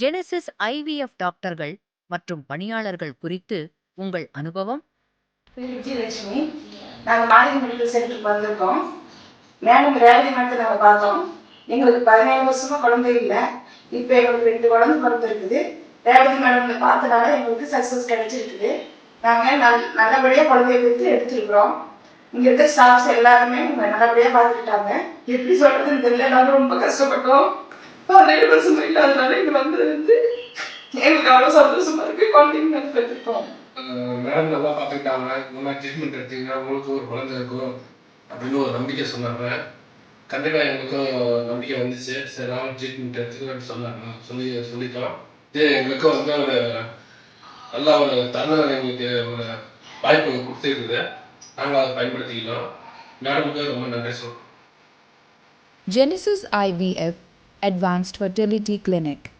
Genesis IVF டாக்டர்கள் மற்றும் பணியாளர்கள் குறித்து உங்கள் அனுபவம்? விஜயலட்சுமி நாங்கள் மாநில மெடிக்கல் சென்டருக்கு வந்திருக்கோம். மேடம் ரேவதி மேடத்தை நாங்கள் பார்த்தோம். எங்களுக்கு பதினேழு வருஷமா குழந்தை இல்லை. இப்போ எங்களுக்கு ரெண்டு குழந்தை பிறந்திருக்குது ரேவதி மேடம் பார்த்தனால எங்களுக்கு சக்ஸஸ் கிடைச்சிருக்குது. நாங்கள் நல் நல்லபடியாக குழந்தைய பெற்று எடுத்துருக்குறோம். இங்கே இருக்க ஸ்டாஃப்ஸ் எல்லாருமே உங்களை நல்லபடியாக பார்த்துக்கிட்டாங்க. எப்படி சொல்கிறதுன்னு தெரியல. நாங்கள் ரொம்ப கஷ்டப்பட்டோம். பதினேழு வருஷமா இல்லாதனால இங்கே வந்தது வந்து எங்களுக்கு அவ்வளோ சந்தோஷமா இருக்கு. குழந்தைங்க பெற்றிருக்கோம் மேடம் நல்லா பார்த்துக்கிட்டாங்க. இந்த மாதிரி ட்ரீட்மெண்ட் எடுத்தீங்கன்னா உங்களுக்கு ஒரு குழந்தை இருக்கும் அப்படின்னு ஒரு நம்பிக்கை சொன்னாங்க. கண்டிப்பாக எங்களுக்கும் நம்பிக்கை வந்துச்சு. சரி நானும் ட்ரீட்மெண்ட் எடுத்துக்கணும்னு சொன்னாங்க. சொல்லி சொல்லிட்டோம் இது எங்களுக்கும் வந்து ஒரு நல்ல ஒரு தருணம் எங்களுக்கு ஒரு வாய்ப்பு கொடுத்துருக்குது. நாங்கள் அதை பயன்படுத்திக்கிட்டோம். மேடமுக்கு ரொம்ப நன்றி சொல்கிறோம் Genesis IVF Advanced Fertility Clinic